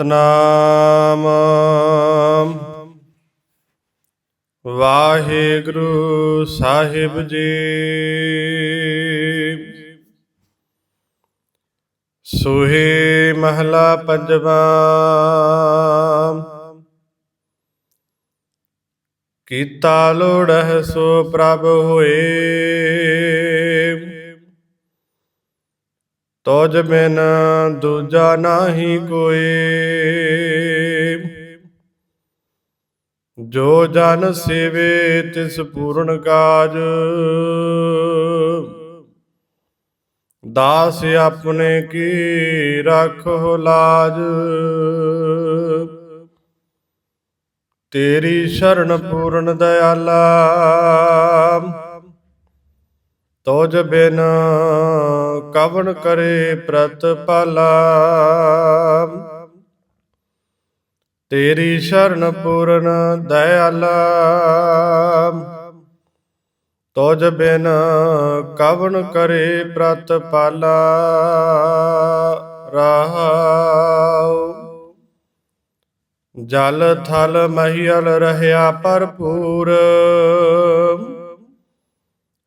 ਸਤਨਾਮ। ਵਾਹਿਗੁਰੂ ਸਾਹਿਬ ਜੀ। ਸੋਹੇ ਮਹਲਾ ਪੰਜਵਾ। ਕੀਤਾ ਲੋੜਹਿ ਸੋ ਪ੍ਰਭ ਹੋਏ। ਤੋਜ ਬਿਨ ਦੂਜਾ ਨਾਹੀ ਕੋਈ। ਜੋ ਜਨ ਸੇਵੇ ਤਿਸ ਪੂਰਨ ਕਾਜ। ਦਾਸ ਆਪਣੇ ਕੀ ਰੱਖੋ ਲਾਜ। ਤੇਰੀ ਸ਼ਰਨ ਪੂਰਨ ਦਇਆਲਾ। ਤੋਜ ਬਿਨ ਕਵਣ ਕਰੇ ਪ੍ਰਤਪਾਲਾ? ਤੇਰੀ ਸ਼ਰਨ ਪੂਰਨ ਦਇਆਲਾ। ਤੋਜ ਬਿਨ ਕਵਣ ਕਰੇ ਪ੍ਰਤਪਾਲਾ? ਰਹਾਉ। ਜਲ ਥਲ ਮਹੀਲ ਰਹਿਆ ਭਰਪੂਰ।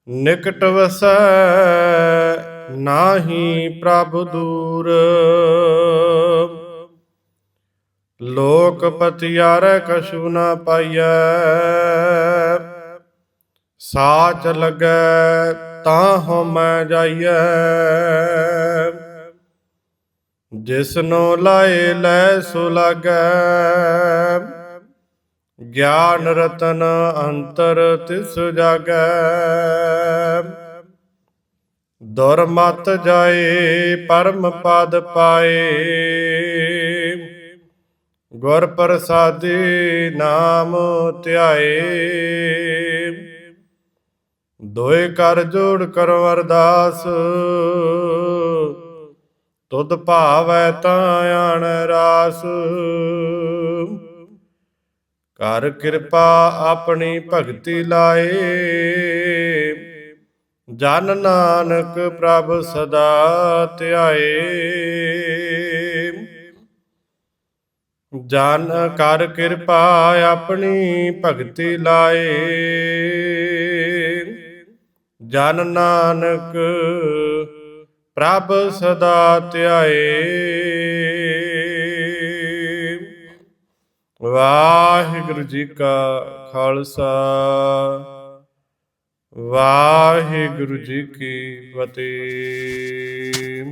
ਨਿਕਟ ਵਸੈ ਨਾਹੀ ਪ੍ਰਭ ਦੂਰ। ਲੋਕ ਪਤਿਆਰੈ ਕਛੂ ਨਾ ਪਾਈਐ। ਸਾਚ ਲੱਗੈ ਤਾਂ ਹਉਮੈ ਜਾਈਐ। ਜਿਸਨੋ ਲਾਏ ਲੈ ਸੋ ਲਾਗੈ। ਗਿਆਨ ਰਤਨ ਅੰਤਰ ਤਿਸ ਜਾਗੈ। ਦੁਰਮਤ ਜਾਏ, ਪਰਮ ਪਦ ਪਾਏ। ਗੁਰ ਪ੍ਰਸਾਦੀ ਨਾਮ ਧਿਆਏ। ਦੋਏ ਕਰ ਜੋੜ ਕਰੋ ਅਰਦਾਸ। ਤੁਧ ਭਾਵੈ ਤਾਂ ਆਣ ਰਾਸ। ਕਰ ਕਿਰਪਾ ਆਪਣੀ ਭਗਤੀ ਲਾਏ। ਜਨ ਨਾਨਕ ਪ੍ਰਭ ਸਦਾ ਧਿਆਏ। ਜਨ ਕਰ ਕਿਰਪਾ ਆਪਣੀ ਭਗਤੀ ਲਾਏ। ਜਨ ਨਾਨਕ ਪ੍ਰਭ ਸਦਾ ਧਿਆਏ। ਵਾਹਿਗੁਰੂ ਜੀ ਕਾ ਖਾਲਸਾ। ਵਾਹਿਗੁਰੂ ਜੀ ਕੀ ਫਤਿਹ।